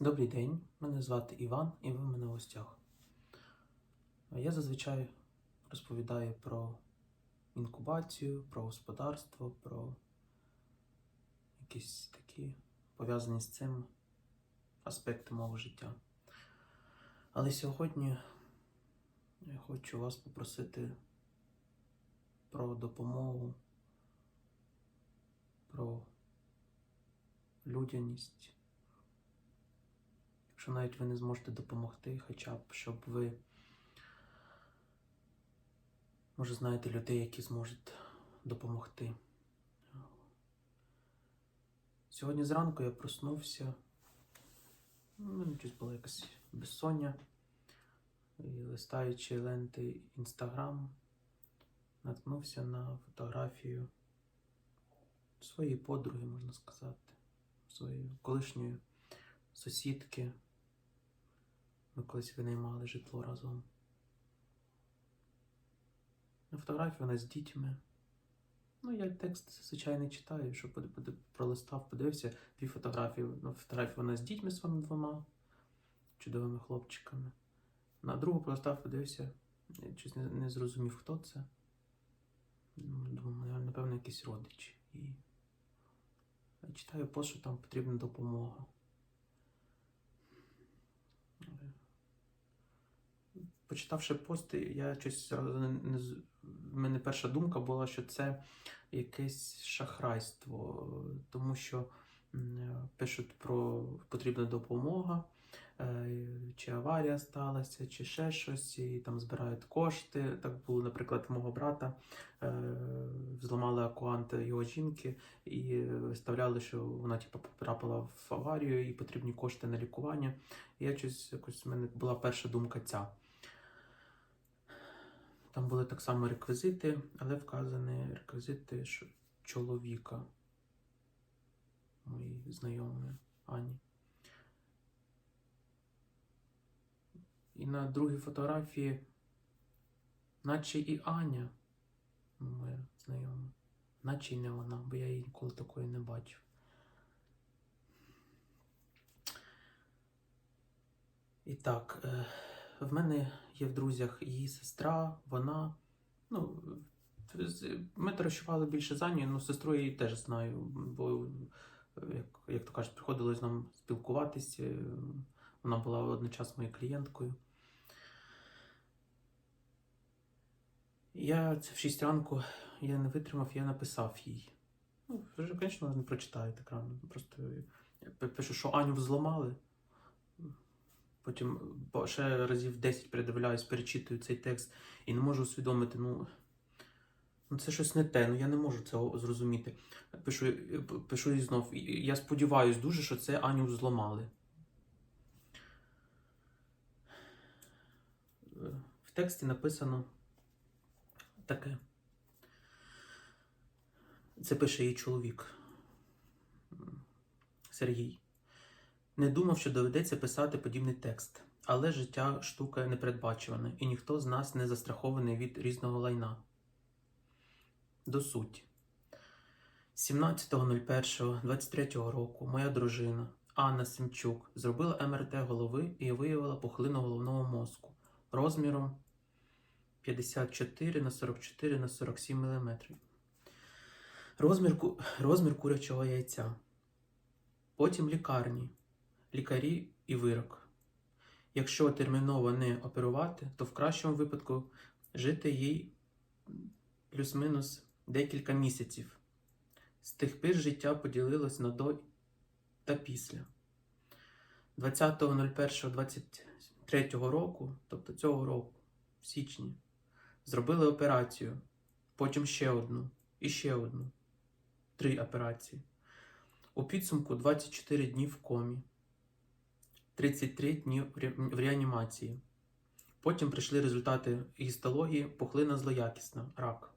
Добрий день, мене звати Іван, і ви в мене в гостях. Я зазвичай розповідаю про інкубацію, про господарство, про якісь такі пов'язані з цим аспекти мого життя. Але сьогодні я хочу вас попросити про допомогу, про людяність. Якщо навіть ви не зможете допомогти, хоча б щоб ви, може, знаєте людей, які зможуть допомогти. Сьогодні зранку я проснувся. У мене щось було якась безсоння. І листаючи ленти Інстаграм, наткнувся на фотографію своєї подруги, можна сказати, своєї колишньої сусідки. Ми колись винаймали житло разом. На фотографії вона з дітьми. Ну, я текст зазвичай не читаю, що пролистав, подивився дві фотографії. На фотографії вона з дітьми своїми двома чудовими хлопчиками. На другу пролистав, подивився, щось не, не зрозумів, хто це. Ну, Думаю, напевно, якісь родичі. І я читаю пост, що там потрібна допомога. Почитавши пост, я щось зразу не, в мене перша думка була, що це якесь шахрайство, тому що пишуть про потрібна допомога, е, чи аварія сталася, чи ще щось, і там збирають кошти. Так було, наприклад, мого брата е, зламали акуант його жінки і виставляли, що вона типу, потрапила в аварію і потрібні кошти на лікування. І я щось якось в мене була перша думка ця. Там були так само реквізити, але вказані реквізити чоловіка моєї знайомої Ані. І на другій фотографії, наче і Аня, моя знайома, наче й не вона, бо я її ніколи такої не бачив. І так, е, в мене є в друзях її сестра, вона. Ну, ми товаришували більше за нею, ну сестру її теж знаю, бо, як, як то кажуть, приходилось нам спілкуватися. е, Вона була одночасно моєю клієнткою. Я це в 6 ранку я не витримав, я написав їй. Ну, вже, звісно, не прочитаю так рано. Просто я пишу, що Аню взломали. Потім ще разів 10 передивляюсь, перечитую цей текст і не можу усвідомити, ну, ну це щось не те, ну я не можу цього зрозуміти. Пишу, пишу їй знов. Я сподіваюсь дуже, що це Аню взломали. Е, В тексті написано таке. Це пише її чоловік Сергій. Не думав, що доведеться писати подібний текст, але життя штука непередбачувана, і ніхто з нас не застрахований від різного лайна. До суті. 17.01.23 року моя дружина Анна Семчук зробила МРТ голови і виявила пухлину головного мозку розміром 54 на 44 на 47 мм. Розмір, розмір курячого яйця. Потім лікарні, лікарі і вирок. Якщо терміново не оперувати, то в кращому випадку жити їй плюс-мінус декілька місяців. З тих пір життя поділилось на до та після. 20.01.23 року, тобто цього року, в січні, зробили операцію, потім ще одну і ще одну. Три операції. У підсумку 24 дні в комі, 33 дні в реанімації. Потім прийшли результати гістології, пухлина злоякісна, рак.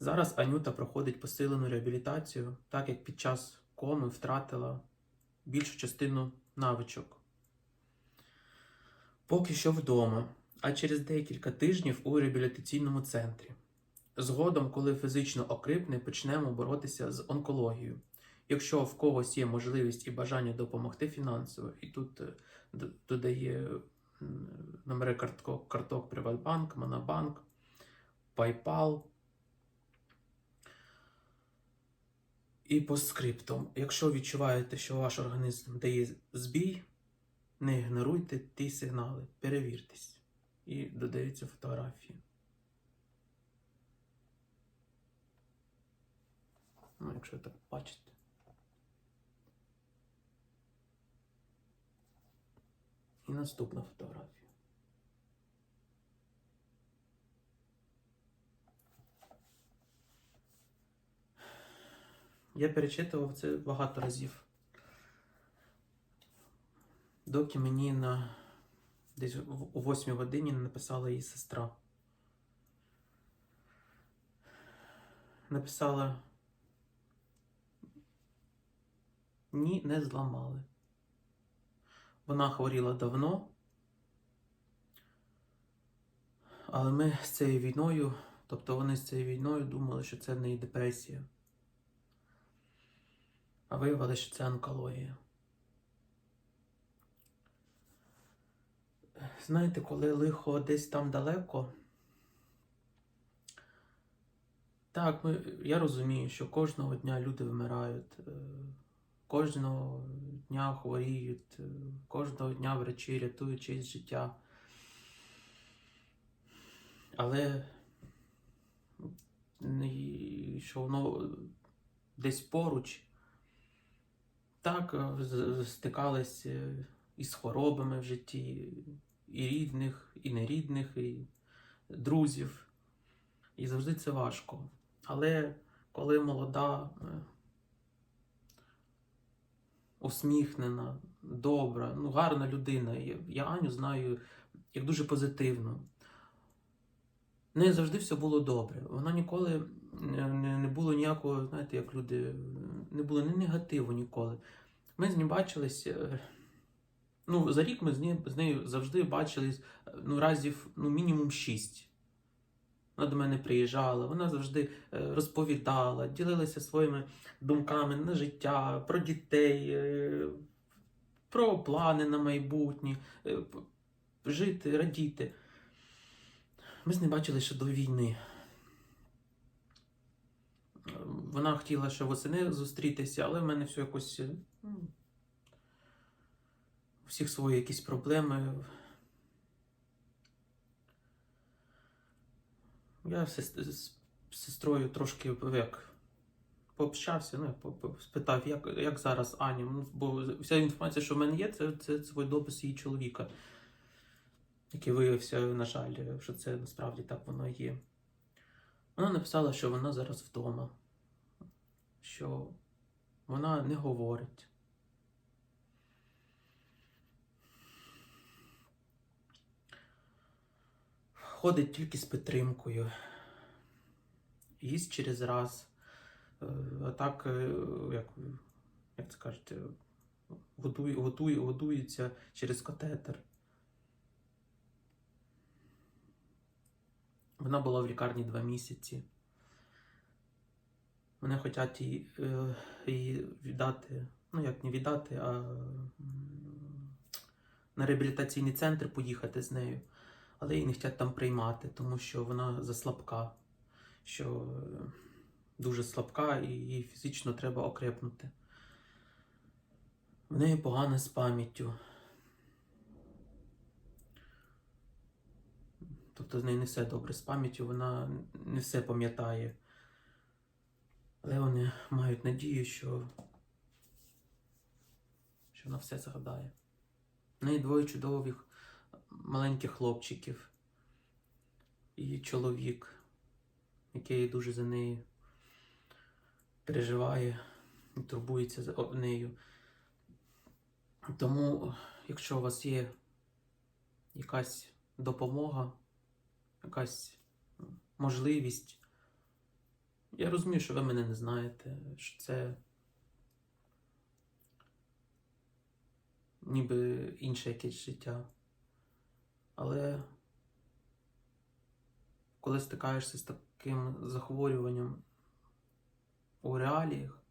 Зараз Анюта проходить посилену реабілітацію, так як під час коми втратила більшу частину навичок. Поки що вдома, а через декілька тижнів у реабілітаційному центрі. Згодом, коли фізично окрипне, почнемо боротися з онкологією Якщо в когось є можливість і бажання допомогти фінансово, і тут е, додає номери карток, карток Приватбанк, Монобанк, PayPal. І по скриптам. Якщо відчуваєте, що ваш організм дає збій, не ігноруйте ті сигнали, перевіртесь. І додаються фотографії. Ну, якщо так бачите. І наступна фотографія. Я перечитував це багато разів. Доки мені на десь о 8 годині написала її сестра. Написала Ні, не зламали. Вона хворіла давно. Але ми з цією війною, тобто вони з цією війною думали, що це в неї депресія. А виявилося, що це онкологія. Знаєте, коли лихо десь там далеко. Так, ми, я розумію, що кожного дня люди вмирають, е, кожного дня хворіють, е, кожного дня врачі рятують чиєсь життя. Але що воно десь поруч. Так, е, стикались е, із хворобами в житті, і рідних, і нерідних, і друзів. І завжди це важко. Але коли молода, усміхнена, добра, ну, гарна людина, я, я Аню знаю як дуже позитивну. В неї завжди все було добре. Вона ніколи не, не, було ніякого, знаєте, як люди, не було ні негативу ніколи. Ми з нею бачились. е, Ну, за рік ми з нею, з нею завжди бачились е, ну, разів ну, мінімум шість. Вона до мене приїжджала, вона завжди е, розповідала, ділилася своїми думками на життя, про дітей, е, про плани на майбутнє, е, жити, радіти. Ми з нею бачили ще до війни. Вона хотіла ще восени зустрітися, але в мене все якось. У всіх свої якісь проблеми. Я з, сес- з сестрою трошки як пообщався, ну, спитав, як, як зараз Аня. Ну, бо вся інформація, що в мене є, це, це свій допис її чоловіка, який виявився, на жаль, що це насправді так воно є. Вона написала, що вона зараз вдома, що вона не говорить. Ходить тільки з підтримкою. Їсть через раз. Е, А так, е, як, як це кажете, годує, годує, годується через катетер. Вона була в лікарні два місяці. Вони хочуть е, її віддати, ну як не віддати, а на реабілітаційний центр поїхати з нею. Але її не хочуть там приймати, тому що вона заслабка, що е, дуже слабка і їй фізично треба окрепнути. В неї погано з пам'яттю. Тобто з нею не все добре з пам'яттю, вона не все пам'ятає. Але вони мають надію, що, що вона все згадає. В неї двоє чудових маленьких хлопчиків і чоловік, який дуже за нею переживає і турбується за нею. Тому, якщо у вас є якась допомога, якась можливість, я розумію, що ви мене не знаєте, що це ніби інше якесь життя. Але коли стикаєшся з таким захворюванням у реаліях,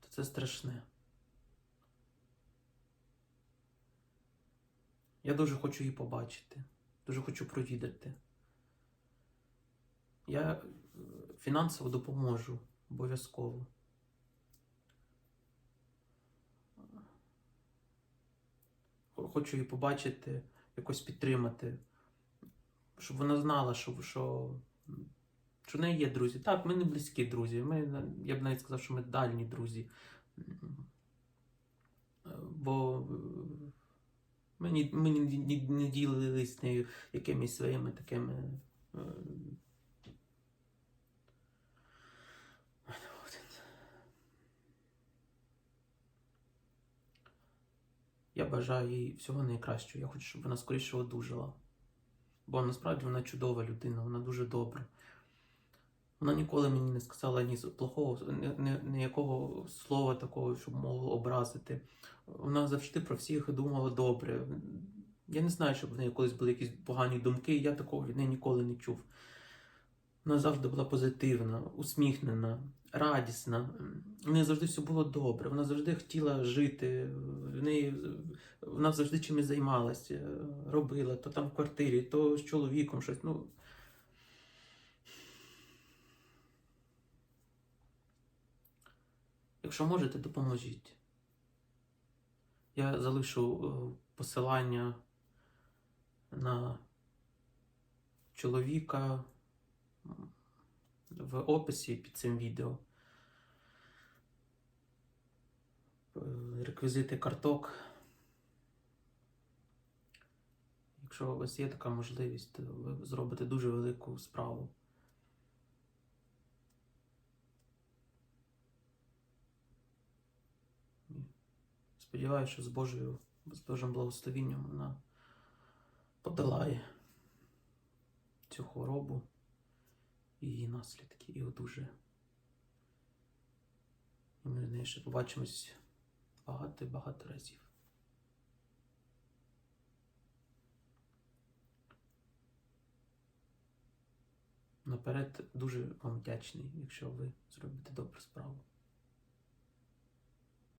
то це страшне. Я дуже хочу її побачити, дуже хочу провідати. Я фінансово допоможу обов'язково. Хочу її побачити, якось підтримати, щоб вона знала, що, що, що в неї є друзі. Так, ми не близькі друзі. Ми, я б навіть сказав, що ми дальні друзі. Е, Бо е, ми, ми не ділились з нею якимись своїми такими. Я бажаю їй всього найкращого. Я хочу, щоб вона скоріше одужала. Бо насправді вона чудова людина, вона дуже добра. Вона ніколи мені не сказала ні плохого, ні, ні, ніякого слова такого, щоб могло образити. Вона завжди про всіх думала добре. Я не знаю, щоб в неї колись були якісь погані думки, я такого від неї ніколи не чув. Вона завжди була позитивна, усміхнена, радісна. В неї завжди все було добре. Вона завжди хотіла жити. В неї вона завжди чимось займалася, робила то там в квартирі, то з чоловіком щось. Ну, Якщо можете, допоможіть. Я залишу е, посилання на чоловіка в описі під цим відео. Реквізити карток. Якщо у вас є така можливість, то ви зробите дуже велику справу. Сподіваюся, що з Божою, з Божим благословінням вона подолає цю хворобу її наслідки і одужає. І ми нею ще побачимось багато і багато разів. Наперед дуже вам вдячний, якщо ви зробите добру справу.